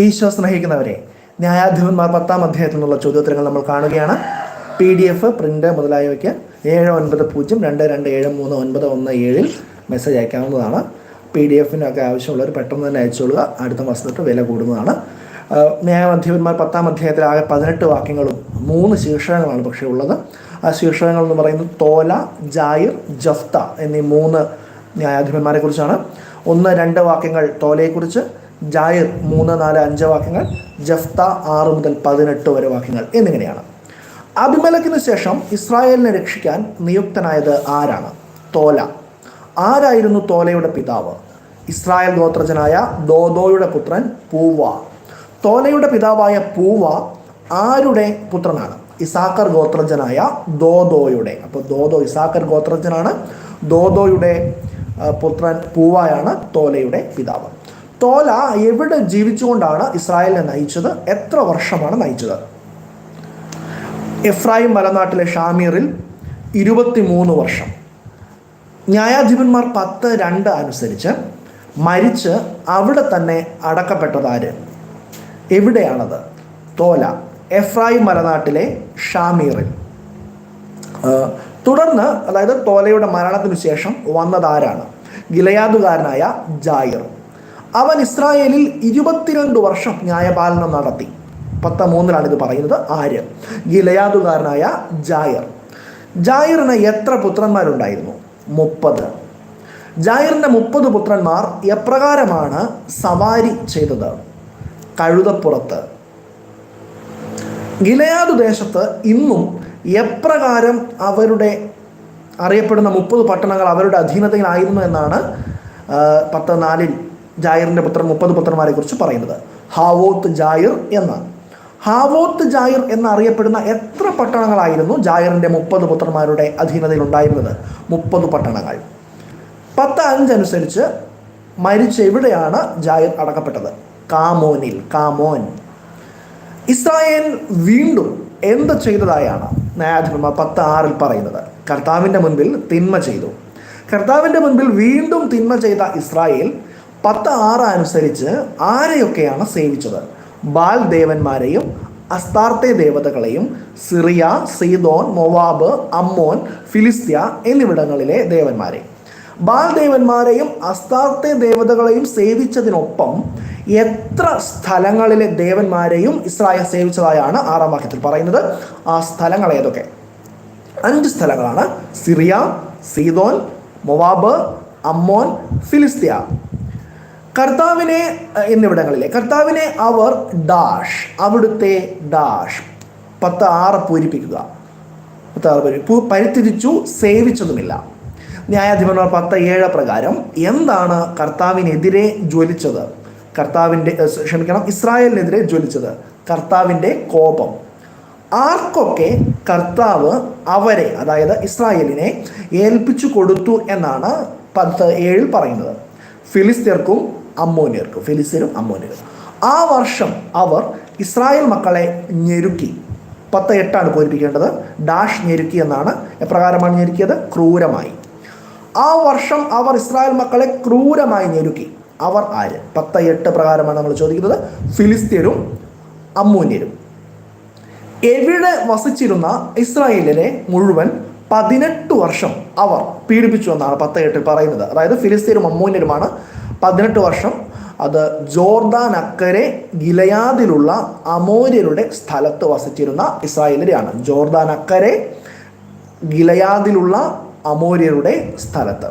ഈശോ സ്നേഹിക്കുന്നവരെ ന്യായാധിപന്മാർ പത്താം അധ്യായത്തിൽ നിന്നുള്ള ചോദ്യോത്തരങ്ങൾ നമ്മൾ കാണുകയാണ്. പി ഡി എഫ് പ്രിന്റ് മുതലായവയ്ക്ക് ഏഴ് ഒൻപത് പൂജ്യം രണ്ട് രണ്ട് ഏഴ് മൂന്ന് ഒൻപത് ഒന്ന് ഏഴിൽ മെസ്സേജ് അയക്കാവുന്നതാണ്. പി ഡി എഫിനൊക്കെ ആവശ്യമുള്ളവർ പെട്ടെന്ന് തന്നെ അയച്ചോളുക അടുത്ത മാസം തൊട്ട് വില കൂടുന്നതാണ്. ന്യായാധിപന്മാർ പത്താം അധ്യായത്തിൽ ആകെ പതിനെട്ട് വാക്യങ്ങളും മൂന്ന് ശീർഷകങ്ങളാണ് പക്ഷേ ഉള്ളത്. ആ ശീർഷകങ്ങൾ എന്ന് പറയുന്നത് തോല ജായിർ ജഫ്ത എന്നീ മൂന്ന് ന്യായാധിപന്മാരെ കുറിച്ചാണ്. ഒന്ന് രണ്ട് വാക്യങ്ങൾ തോലയെക്കുറിച്ച് ജായിർ മൂന്ന് നാല് അഞ്ച് വാക്യങ്ങൾ ജഫ്ത ആറ് മുതൽ പതിനെട്ട് വരെ വാക്യങ്ങൾ എന്നിങ്ങനെയാണ്. അഭിമലക്കിന് ശേഷം ഇസ്രായേലിനെ രക്ഷിക്കാൻ നിയുക്തനായത് ആരാണ്? തോല. ആരായിരുന്നു തോലയുടെ പിതാവ്? ഇസ്രായേൽ ഗോത്രജനായ ദോദോയുടെ പുത്രൻ പൂവ. തോലയുടെ പിതാവായ പൂവ ആരുടെ പുത്രനാണ്? ഇസാക്കർ ഗോത്രജനായ ദോദോയുടെ. അപ്പോൾ ദോദോ ഇസാക്കർ ഗോത്രജനാണ്. ദോദോയുടെ പുത്രൻ പൂവായാണ് തോലയുടെ പിതാവ്. തോല എവിടെ ജീവിച്ചുകൊണ്ടാണ് ഇസ്രായേലിനെ നയിച്ചത്? എത്ര വർഷമാണ് നയിച്ചത്? എഫ്രായിം മലനാട്ടിലെ ഷാമീറിൽ ഇരുപത്തിമൂന്ന് വർഷം. ന്യായാധിപന്മാർ പത്ത് രണ്ട് അനുസരിച്ച് മരിച്ച് അവിടെ തന്നെ അടക്കപ്പെട്ടതാര്? എവിടെയാണത്? തോല എഫ്രായിം മലനാട്ടിലെ ഷാമീറിൽ. തുടർന്ന് അതായത് തോലയുടെ മരണത്തിനു ശേഷം വന്നതാരാണ്? ഗിലയാദുകാരനായ ജായിർ. അവൻ ഇസ്രായേലിൽ ഇരുപത്തിരണ്ട് വർഷം ന്യായപാലനം നടത്തി. പത്ത് മൂന്നിലാണ് ഇത് പറയുന്നത് ആര്? ഗിലയാദുകാരനായ ജായർ. ജായറിന് എത്ര പുത്രന്മാരുണ്ടായിരുന്നു? മുപ്പത്. ജായറിന്റെ മുപ്പത് പുത്രന്മാർ എപ്രകാരമാണ് സവാരി ചെയ്തത്? കഴുതപ്പുറത്ത്. ഗിലയാദ് ദേശത്ത് ഇന്നും എപ്രകാരം അവരുടെ അറിയപ്പെടുന്ന മുപ്പത് പട്ടണങ്ങൾ അവരുടെ അധീനതയിലായിരുന്നു എന്നാണ് പത്ത് നാലിൽ ജായറിന്റെ പുത്രൻ മുപ്പത് പുത്രന്മാരെ കുറിച്ച് പറയുന്നത്. ഹാവോത്ത് ജായിർ എന്ന്. ഹാവോത്ത് ജായിർ എന്നറിയപ്പെടുന്ന എത്ര പട്ടണങ്ങളായിരുന്നു ജായറിന്റെ മുപ്പത് പുത്രന്മാരുടെ അധീനതയിൽ ഉണ്ടായിരുന്നത്? മുപ്പത് പട്ടണങ്ങൾ. പത്ത് അഞ്ചനുസരിച്ച് മരിച്ച എവിടെയാണ് ജായർ അടക്കപ്പെട്ടത്? കാമോനിൽ കാമോൻ. ഇസ്രായേൽ വീണ്ടും എന്ത് ചെയ്തതായാണ് ന്യായാധിപന്മാർ പത്ത് ആറിൽ പറയുന്നത്? കർത്താവിന്റെ മുൻപിൽ തിന്മ ചെയ്തു. കർത്താവിന്റെ മുൻപിൽ വീണ്ടും തിന്മ ചെയ്ത ഇസ്രായേൽ പത്ത് ആറ് അനുസരിച്ച് ആരെയൊക്കെയാണ് സേവിച്ചത്? ബാൽ ദേവന്മാരെയും അസ്താർത്തെ ദേവതകളെയും സിറിയ സീതോൻ മൊവാബ് അമ്മോൻ ഫിലിസ്ത്യ എന്നിവിടങ്ങളിലെ ദേവന്മാരെ. ബാൽ ദേവന്മാരെയും അസ്താർത്തെ ദേവതകളെയും സേവിച്ചതിനൊപ്പം എത്ര സ്ഥലങ്ങളിലെ ദേവന്മാരെയും ഇസ്രായേൽ സേവിച്ചതായാണ് ആറാം വാക്യത്തിൽ പറയുന്നത്? ആ സ്ഥലങ്ങൾ ഏതൊക്കെ? അഞ്ച് സ്ഥലങ്ങളാണ്. Syria Sidon Moab Ammon Philistia. കർത്താവിനെ എന്നിവിടങ്ങളിലെ. കർത്താവിനെ അവർ ഡാഷ് അവിടുത്തെ ഡാഷ്. പത്ത് ആറ് പൂരിപ്പിക്കുക. പത്ത് ആറ് പൂരി പരിത്തിരിച്ചു സേവിച്ചതുമില്ല. ന്യായാധിപന്മാർ പത്ത് ഏഴ് പ്രകാരം എന്താണ് കർത്താവിനെതിരെ ജ്വലിച്ചത്? കർത്താവിന്റെ ക്ഷമിക്കണം ഇസ്രായേലിനെതിരെ ജ്വലിച്ചത്. കർത്താവിന്റെ കോപം. ആർക്കൊക്കെ കർത്താവ് അവരെ അതായത് ഇസ്രായേലിനെ ഏൽപ്പിച്ചു കൊടുത്തു എന്നാണ് പത്ത് ഏഴിൽ പറയുന്നത്. ഫിലിസ്തീർക്കും അമ്മോനിയർക്കും ഫിലിസ്തീനും അമ്മോനിയർക്കും ആ വർഷം അവർ ഇസ്രായേൽ മക്കളെ ഞെരുക്കി. പത്ത് എട്ടാണ് പൂരിപ്പിക്കേണ്ടത്. ഡാഷ് ഞെരുക്കി എന്നാണ് എപ്രകാരമാണ് ഞെരുക്കിയത്? ക്രൂരമായി. ആ വർഷം അവർ ഇസ്രായേൽ മക്കളെ ക്രൂരമായി ഞെരുക്കി. അവർ ആര്? പത്ത് എട്ട് പ്രകാരമാണ് നമ്മൾ ചോദിക്കുന്നത്. ഫിലിസ്തീനും അമ്മൂന്യരും. എവിടെ വസിച്ചിരുന്ന ഇസ്രായേലിനെ മുഴുവൻ പതിനെട്ട് വർഷം അവർ പീഡിപ്പിച്ചു എന്നാണ് പത്ത് എട്ടിൽ പറയുന്നത്. അതായത് ഫിലിസ്തീനും അമ്മൂന്യരുമാണ് പതിനെട്ട് വർഷം അത് ജോർദാൻ അക്കരെ ഗിലയാദിലുള്ള അമോര്യരുടെ സ്ഥലത്ത് വസിച്ചിരുന്ന ഇസ്രായേലരെയാണ് ജോർദാൻ അക്കരെ ഗിലയാദിലുള്ള അമോര്യരുടെ സ്ഥലത്ത്.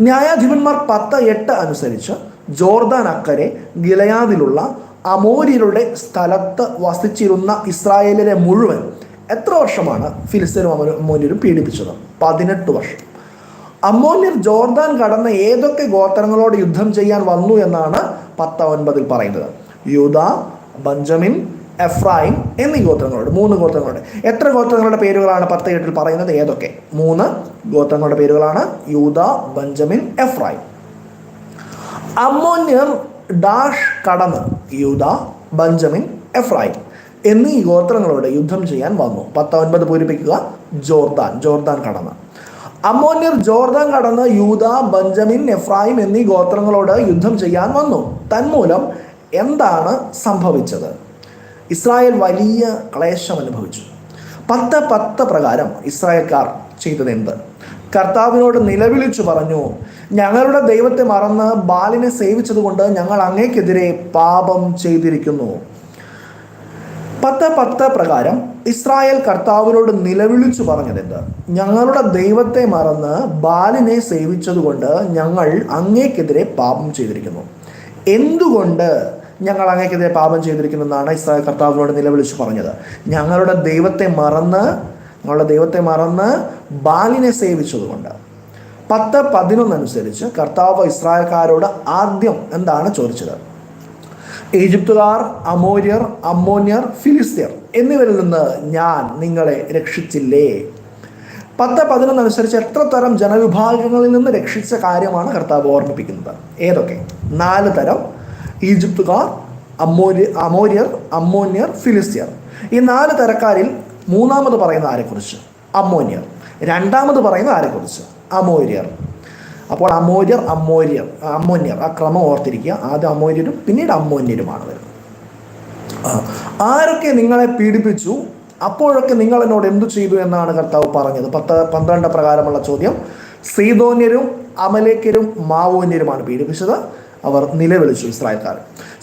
ന്യായാധിപന്മാർ പത്ത് എട്ട് അനുസരിച്ച് ജോർദാൻ അക്കരെ ഗിലയാദിലുള്ള അമോര്യരുടെ സ്ഥലത്ത് വസിച്ചിരുന്ന ഇസ്രായേലിനെ മുഴുവൻ എത്ര വർഷമാണ് ഫിലിസ്തീനും അമോര്യരും പീഡിപ്പിച്ചത്? പതിനെട്ട് വർഷം. അമ്മോന്യർ ജോർദാൻ കടന്ന ഏതൊക്കെ ഗോത്രങ്ങളോട് യുദ്ധം ചെയ്യാൻ വന്നു എന്നാണ് പത്ത് ഒൻപതിൽ പറയുന്നത്. യൂത ബഞ്ചമിൻ എഫ്രായിം എന്നീ ഗോത്രങ്ങളോട് മൂന്ന് ഗോത്രങ്ങളോട്. എത്ര ഗോത്രങ്ങളുടെ പേരുകളാണ് പത്ത് എട്ടിൽ പറയുന്നത്? ഏതൊക്കെ? മൂന്ന് ഗോത്രങ്ങളുടെ പേരുകളാണ് യൂത ബഞ്ചമിൻ എഫ്രായിം. അമ്മോന്യർ ഡാഷ് കടന്ന് യൂത ബഞ്ചമിൻ എഫ്രായിം എന്നീ ഗോത്രങ്ങളോട് യുദ്ധം ചെയ്യാൻ വന്നു. പത്തൊൻപത് പൂരിപ്പിക്കുക. ജോർദാൻ ജോർദാൻ കടന്ന്. അമ്മോന്യർ ജോർദാൻ കടന്ന് യൂത ബഞ്ചമിൻ നെഫ്രായിം എന്നീ ഗോത്രങ്ങളോട് യുദ്ധം ചെയ്യാൻ വന്നു. തന്മൂലം എന്താണ് സംഭവിച്ചത്? ഇസ്രായേൽ വലിയ ക്ലേശം അനുഭവിച്ചു. പത്ത് പത്ത് പ്രകാരം ഇസ്രായേൽക്കാർ ചെയ്തത് എന്ത്? കർത്താവിനോട് നിലവിളിച്ചു പറഞ്ഞു ഞങ്ങളുടെ ദൈവത്തെ മറന്ന് ബാലിനെ സേവിച്ചതുകൊണ്ട് ഞങ്ങൾ അങ്ങേക്കെതിരെ പാപം ചെയ്തിരിക്കുന്നു. പത്ത് പത്ത് പ്രകാരം ഇസ്രായേൽ കർത്താവിനോട് നിലവിളിച്ചു പറഞ്ഞതെന്ത്? ഞങ്ങളുടെ ദൈവത്തെ മറന്ന് ബാലിനെ സേവിച്ചതുകൊണ്ട് ഞങ്ങൾ അങ്ങേക്കെതിരെ പാപം ചെയ്തിരിക്കുന്നു. എന്തുകൊണ്ട് ഞങ്ങൾ അങ്ങേക്കെതിരെ പാപം ചെയ്തിരിക്കുന്നു എന്നാണ് ഇസ്രായേൽ കർത്താവിനോട് നിലവിളിച്ചു പറഞ്ഞത്? ഞങ്ങളുടെ ദൈവത്തെ മറന്ന് ഞങ്ങളുടെ ദൈവത്തെ മറന്ന് ബാലിനെ സേവിച്ചതുകൊണ്ട്. പത്ത് പതിനൊന്നനുസരിച്ച് കർത്താവ് ഇസ്രായേൽക്കാരോട് ആദ്യം എന്താണ് ചോദിച്ചത്? ഈജിപ്തുകാർ അമോര്യർ അമ്മോന്യർ ഫിലിസ്തീർ എന്നിവരിൽ നിന്ന് ഞാൻ നിങ്ങളെ രക്ഷിച്ചില്ലേ? പത്ത് പതിനൊന്ന് അനുസരിച്ച് എത്ര തരം ജനവിഭാഗങ്ങളിൽ നിന്ന് രക്ഷിച്ച കാര്യമാണ് കർത്താവ് ഓർമ്മിപ്പിക്കുന്നത്. ഏതൊക്കെ? നാല് തരം. ഈജിപ്തുകാർ അമോര്യ അമോര്യർ അമ്മോന്യർ ഫിലിസ്തീർ. ഈ നാല് തരക്കാരിൽ മൂന്നാമത് പറയുന്ന ആരെക്കുറിച്ച്? അമ്മോന്യർ. രണ്ടാമത് പറയുന്ന ആരെക്കുറിച്ച്? അമോര്യർ. അപ്പോൾ അമോര്യർ അമോര്യർ അമ്മോന്യർ ആ ക്രമം ഓർത്തിരിക്കുക. ആദ്യം അമോര്യരും പിന്നീട് അമ്മോന്യരുമാണ് വരുന്നത്. ആരൊക്കെ നിങ്ങളെ പീഡിപ്പിച്ചു? അപ്പോഴൊക്കെ നിങ്ങൾ എന്നോട് എന്തു ചെയ്തു എന്നാണ് കർത്താവ് പറഞ്ഞത്? പത്ത് പന്ത്രണ്ട് പ്രകാരമുള്ള ചോദ്യം. സീതോന്യരും അമലേക്കരും മാവോന്യരുമാണ് പീഡിപ്പിച്ചത്. അവർ നിലവിളിച്ചു ഇസ്രായേൽക്കാർ.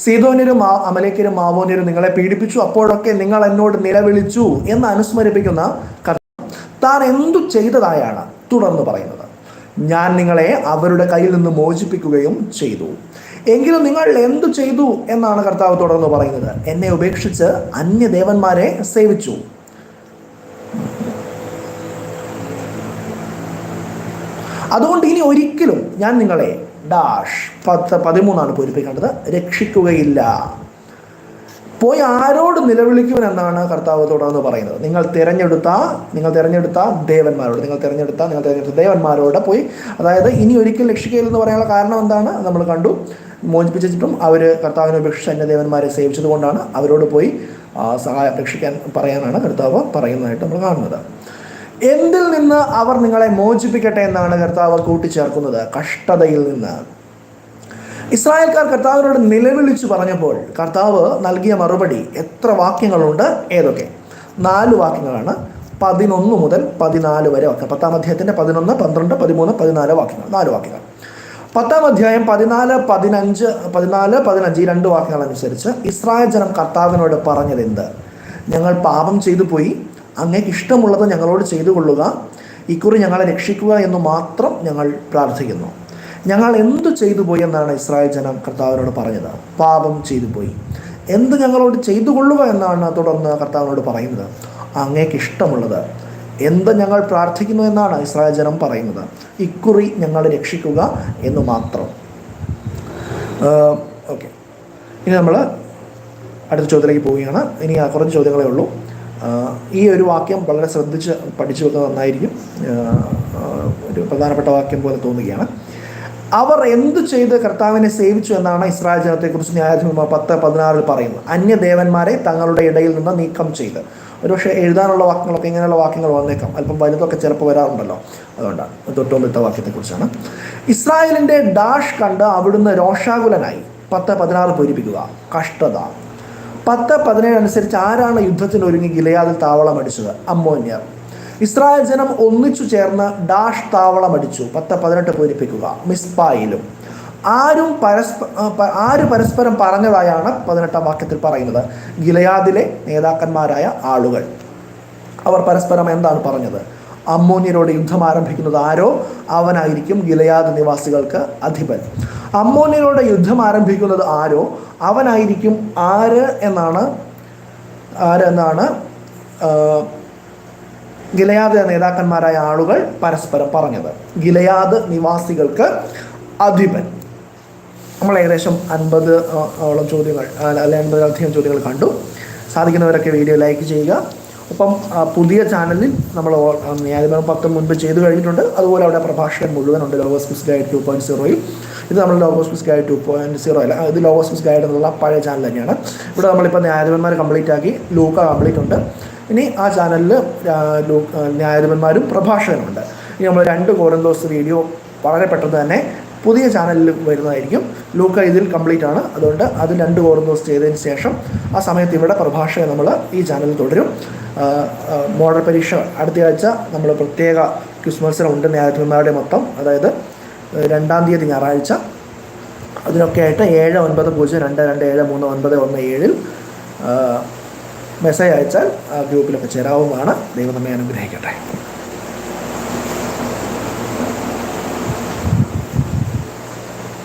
സീതോന്യരും അമലേക്കരും മാവോന്യരും നിങ്ങളെ പീഡിപ്പിച്ചു. അപ്പോഴൊക്കെ നിങ്ങൾ എന്നോട് നിലവിളിച്ചു എന്ന് അനുസ്മരിപ്പിക്കുന്ന താൻ എന്തു ചെയ്തതായാണ് തുടർന്ന് പറയുന്നത്? ഞാൻ നിങ്ങളെ അവരുടെ കയ്യിൽ നിന്ന് മോചിപ്പിക്കുകയും ചെയ്തു. എങ്കിലും നിങ്ങൾ എന്തു ചെയ്തു എന്നാണ് കർത്താവ് തുടർന്ന് പറയുന്നത്. എന്നെ ഉപേക്ഷിച്ച് അന്യദേവന്മാരെ സേവിച്ചു. അതുകൊണ്ട് ഇനി ഒരിക്കലും ഞാൻ നിങ്ങളെ ഡാഷ് പത്ത് പതിമൂന്നാണ് പൂരിപ്പിക്കേണ്ടത്. രക്ഷിക്കുകയില്ല. പോയി ആരോട് നിലവിളിക്കുവൻ എന്നാണ് കർത്താവ് തുടർന്ന് പറയുന്നത്? നിങ്ങൾ തിരഞ്ഞെടുത്ത നിങ്ങൾ തിരഞ്ഞെടുത്ത ദേവന്മാരോട് നിങ്ങൾ തിരഞ്ഞെടുത്ത നിങ്ങൾ തിരഞ്ഞെടുത്ത ദേവന്മാരോട് പോയി. അതായത് ഇനി ഒരിക്കൽ രക്ഷിക്കയില്ലെന്ന് പറയാനുള്ള കാരണം എന്താണ്? നമ്മൾ കണ്ടു മോചിപ്പിച്ചിട്ടും അവർ കർത്താവിനെ ഉപേക്ഷിച്ച് അന്യ ദേവന്മാരെ സേവിച്ചതുകൊണ്ടാണ് അവരോട് പോയി സഹായം രക്ഷിക്കാൻ പറയാനാണ് കർത്താവ് പറയുന്നതായിട്ട് നമ്മൾ കാണുന്നത്. എന്തിൽ നിന്ന് അവർ നിങ്ങളെ മോചിപ്പിക്കട്ടെ എന്നാണ് കർത്താവ് കൂട്ടിച്ചേർക്കുന്നത്? കഷ്ടതയിൽ നിന്ന്. ഇസ്രായേൽക്കാർ കർത്താവിനോട് നിലവിളിച്ചു പറഞ്ഞപ്പോൾ കർത്താവ് നൽകിയ മറുപടി എത്ര വാക്യങ്ങളുണ്ട്? ഏതൊക്കെ? നാല് വാക്യങ്ങളാണ്. പതിനൊന്ന് മുതൽ പതിനാല് വരെ വാക്യം. പത്താം അധ്യായത്തിന്റെ പതിനൊന്ന് പന്ത്രണ്ട് പതിമൂന്ന് പതിനാല് വാക്യങ്ങൾ. നാല് വാക്യങ്ങൾ. പത്താം അധ്യായം പതിനാല് പതിനഞ്ച് പതിനാല് പതിനഞ്ച് ഈ രണ്ട് വാക്യങ്ങൾ അനുസരിച്ച് ഇസ്രായേൽ ജനം കർത്താവിനോട് പറഞ്ഞത് എന്ത് ഞങ്ങൾ പാപം ചെയ്തു പോയി. അങ്ങേക്ക് ഇഷ്ടമുള്ളത് ഞങ്ങളോട് ചെയ്തു കൊള്ളുക. ഇക്കുറി ഞങ്ങളെ രക്ഷിക്കുക എന്ന് മാത്രം ഞങ്ങൾ പ്രാർത്ഥിക്കുന്നു. ഞങ്ങൾ എന്തു ചെയ്തു പോയി എന്നാണ് ഇസ്രായേൽ ജനം കർത്താവിനോട് പറഞ്ഞത്. പാപം ചെയ്തു പോയി. എന്ത് ഞങ്ങളോട് ചെയ്തു കൊള്ളുക എന്നാണ് തുടർന്ന് കർത്താവിനോട് പറയുന്നത്. അങ്ങേക്ക് ഇഷ്ടമുള്ളത്. എന്ത് ഞങ്ങൾ പ്രാർത്ഥിക്കുന്നു എന്നാണ് ഇസ്രായേൽ ജനം പറയുന്നത്. ഇക്കുറി ഞങ്ങൾ രക്ഷിക്കുക എന്ന് മാത്രം. ഓക്കെ. ഇനി നമ്മൾ അടുത്ത ചോദ്യത്തിലേക്ക് പോവുകയാണ്. ഇനി കുറച്ച് ചോദ്യങ്ങളേ ഉള്ളൂ. ഈ ഒരു വാക്യം വളരെ ശ്രദ്ധിച്ച് പഠിച്ചു വെക്കുന്നത് നന്നായിരിക്കും. ഒരു പ്രധാനപ്പെട്ട വാക്യം പോലെ തോന്നുകയാണ്. അവർ എന്തു ചെയ്ത് കർത്താവിനെ സേവിച്ചു എന്നാണ് ഇസ്രായേൽ ജനത്തെക്കുറിച്ച് ന്യായാധിപന്മാർ പത്ത് പതിനാറിൽ പറയുന്നത്. അന്യദേവന്മാരെ തങ്ങളുടെ ഇടയിൽ നിന്ന് നീക്കം ചെയ്ത്. ഒരുപക്ഷെ എഴുതാനുള്ള വാക്യങ്ങളൊക്കെ ഇങ്ങനെയുള്ള വാക്യങ്ങൾ വന്നേക്കാം. അല്പം വലുതൊക്കെ ചിലപ്പോൾ വരാറുണ്ടല്ലോ. അതുകൊണ്ടാണ്. തൊട്ടുമുമ്പത്തെ വാക്യത്തെക്കുറിച്ചാണ്. ഇസ്രായേലിന്റെ ഡാഷ് കണ്ട് അവിടുന്ന് രോഷാകുലനായി. പത്ത് പതിനാറ് പൂരിപ്പിക്കുക. കഷ്ടത. പത്ത് പതിനേഴ് അനുസരിച്ച് ആരാണ് യുദ്ധത്തിന് ഒരുങ്ങി ഗിലയാദിൽ താവളം അടിച്ചത് അമ്മോന്യർ. ഇസ്രായേൽ ജനം ഒന്നിച്ചു ചേർന്ന് ഡാഷ് താവളം അടിച്ചു പത്ത് പതിനെട്ട് പൂരിപ്പിക്കുക. മിസ്പായിലും. ആരും പരസ്പ ആര് പരസ്പരം പറഞ്ഞതായാണ് പതിനെട്ടാം വാക്യത്തിൽ പറയുന്നത്. ഗിലയാദിലെ നേതാക്കന്മാരായ ആളുകൾ. അവർ പരസ്പരം എന്താണ് പറഞ്ഞത്? അമ്മോന്യരോട് യുദ്ധം ആരംഭിക്കുന്നത് ആരോ? അവനായിരിക്കും ഗിലയാദ് നിവാസികൾക്ക് അധിപൻ. അമ്മോന്യരോട് യുദ്ധം ആരംഭിക്കുന്നത് ആരോ? അവനായിരിക്കും ആര് എന്നാണ് ആര് ഗിലയാദ് നേതാക്കന്മാരായ ആളുകൾ പരസ്പരം പറഞ്ഞത്. ഗിലയാദ് നിവാസികൾക്ക് അധിപൻ. നമ്മൾ ഏകദേശം അൻപത് ഓളം ചോദ്യങ്ങൾ അല്ലെ അൻപതിലധികം ചോദ്യങ്ങൾ കണ്ടു. സാധിക്കുന്നവരൊക്കെ വീഡിയോ ലൈക്ക് ചെയ്യുക. ഒപ്പം പുതിയ ചാനലിൽ നമ്മൾ ന്യായപരം പത്ത് മുൻപ് ചെയ്തു കഴിഞ്ഞിട്ടുണ്ട്. അതുപോലെ അവിടെ പ്രഭാഷകൻ മുഴുവനുണ്ട് logos miss guide two point സീറോയിൽ ഇത് നമ്മൾ logos quiz guide two point zero അല്ല. ഇത് ലോഗോസ് ക്വിസ് ഗൈഡ് എന്നുള്ള പഴയ ചാനൽ തന്നെയാണ്. ഇവിടെ നമ്മളിപ്പോൾ ന്യായാധിപന്മാർ കംപ്ലീറ്റ് ആക്കി ലൂക്ക കംപ്ലീറ്റ് ഉണ്ട്. ഇനി ആ ചാനലിൽ ന്യായാധിപന്മാരും പ്രഭാഷകനുണ്ട് ഇനി നമ്മൾ രണ്ട് കോരന്തോസ് വീഡിയോ വളരെ പെട്ടെന്ന് തന്നെ പുതിയ ചാനലിൽ വരുന്നതായിരിക്കും. ലൂക്ക ഇതിൽ കംപ്ലീറ്റ് ആണ്. അതുകൊണ്ട് അത് രണ്ട് കോർന്നോസ് ചെയ്തതിന് ശേഷം ആ സമയത്ത് ഇവിടെ പ്രഭാഷകൻ നമ്മൾ ഈ ചാനലിൽ തുടരും. മോഡൽ പരീക്ഷ അടുത്തയാഴ്ച നമ്മൾ പ്രത്യേക ക്വിസ് മത്സരം ഉണ്ട് ന്യായാധിപന്മാരുടെ മൊത്തം. അതായത് രണ്ടാം തീയതി ഞായറാഴ്ച. അതിനൊക്കെ ആയിട്ട് ഏഴ് ഒൻപത് പൂജ്യം രണ്ട് രണ്ട് ഏഴ് മൂന്ന് ഒൻപത് ഒന്ന് ഏഴിൽ മെസ്സേജ് അയച്ചാൽ ആ ഗ്രൂപ്പിലൊക്കെ ചേരാവുന്നതാണ്. ദൈവം നമ്മെ അനുഗ്രഹിക്കട്ടെ.